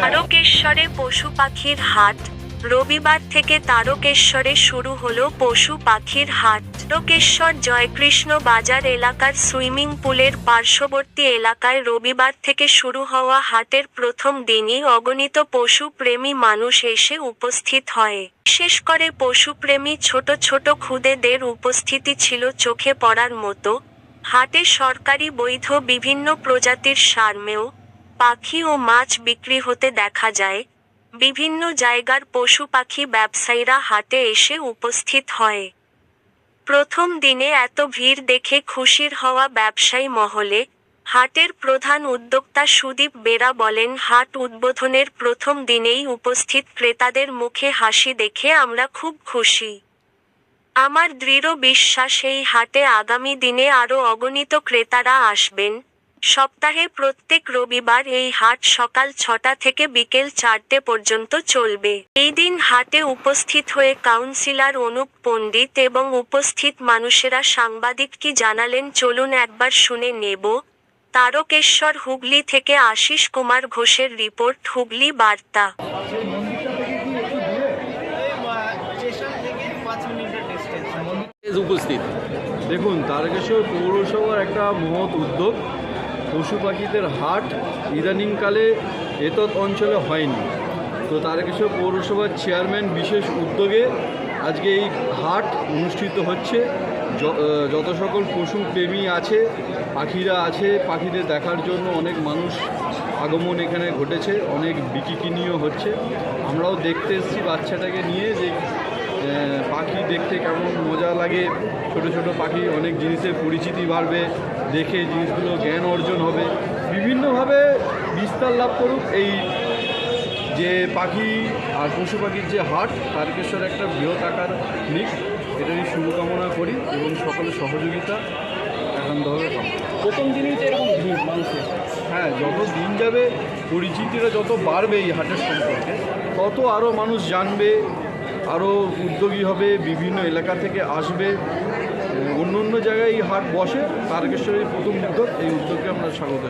তারকেশ্বর পশু পাখির হাট। রবিবার থেকে তারকেশ্বরে শুরু হলো পশু পাখির হাট। তারকেশ্বর জয়কৃষ্ণ বাজার এলাকার সুইমিং পুলের পার্শ্ববর্তী এলাকায় রবিবার থেকে শুরু হওয়া হাটের প্রথম দিনই অগণিত পশু প্রেমী মানুষ এসে উপস্থিত হয়। বিশেষ করে পশুপ্রেমী ছোট ছোট খুদেদের উপস্থিতি ছিল চোখে পড়ার মতো। হাটে সরকারি বৈধ বিভিন্ন প্রজাতির সারমেয় পাখি ও মাছ বিক্রি হতে দেখা যায়। বিভিন্ন জায়গার পশু পাখি ব্যবসায়ীরা হাটে এসে উপস্থিত হয়। প্রথম দিনে এত ভিড় দেখে খুশির হওয়া ব্যবসায়ী মহলে হাটের প্রধান উদ্যোক্তা সুদীপ বেরা বলেন, হাট উদ্বোধনের প্রথম দিনেই উপস্থিত ক্রেতাদের মুখে হাসি দেখে আমরা খুব খুশি। আমার দৃঢ় বিশ্বাস, এই হাটে আগামী দিনে আরও অগণিত ক্রেতারা আসবেন। সপ্তাহে প্রত্যেক রবিবার এই হাট সকাল ছটা থেকে বিকেল চারটে পর্যন্ত চলবে। এই দিন হাটে উপস্থিত হয়ে কাউন্সিলর অনুপ পণ্ডিত এবং উপস্থিত মানুষেরা সাংবাদিক কি জানালেন চলুন একবার শুনে নেব। তারকেশ্বর হুগলি থেকে আশিস কুমার ঘোষের রিপোর্ট হুগলি বার্তা। উপস্থিত। দেখুন তারকেশ্বর পৌরসভার একটা মহৎ উদ্যোগ। পশু পাখিদের হাট ইদানিংকালে এতৎ অঞ্চলে হয়নি। তো তারকেশ্বর পৌরসভার চেয়ারম্যান বিশেষ উদ্যোগে আজকে এই হাট অনুষ্ঠিত হচ্ছে। যত সকল পশু প্রেমী আছে, পাখিরা আছে, পাখিদের দেখার জন্য অনেক মানুষ আগমন এখানে ঘটেছে, অনেক বিকিকিনিও হচ্ছে। আমরাও দেখতে এসেছি বাচ্চাটাকে নিয়ে যে পাখি দেখতে কেমন মজা লাগে? ছোট ছোট পাখি অনেক জিনিসের পরিচিতি বাড়বে, দেখে জিনিসগুলো জ্ঞান অর্জন হবে। বিভিন্নভাবে বিস্তার লাভ করুক এই যে পাখি আর পশু পাখির যে হাট, তারকেশ্বর একটা বৃহৎ আকার নিক। এটারই শুভকামনা করি এবং সকলের সহযোগিতা একান্তভাবে প্রথম দিনই তো এরকম ভিড় মানুষের। হ্যাঁ যত দিন যাবে, পরিচিতিটা যত বাড়বে এই হাটের সম্পর্কে, তত আরও মানুষ জানবে আরও উদ্যোগী হবে, বিভিন্ন এলাকা থেকে আসবে অন্য অন্য জায়গায় এই হাট বসে, তারকেশ্বরের প্রথম উদ্যোগ এই উদ্যোগকে আমরা স্বাগত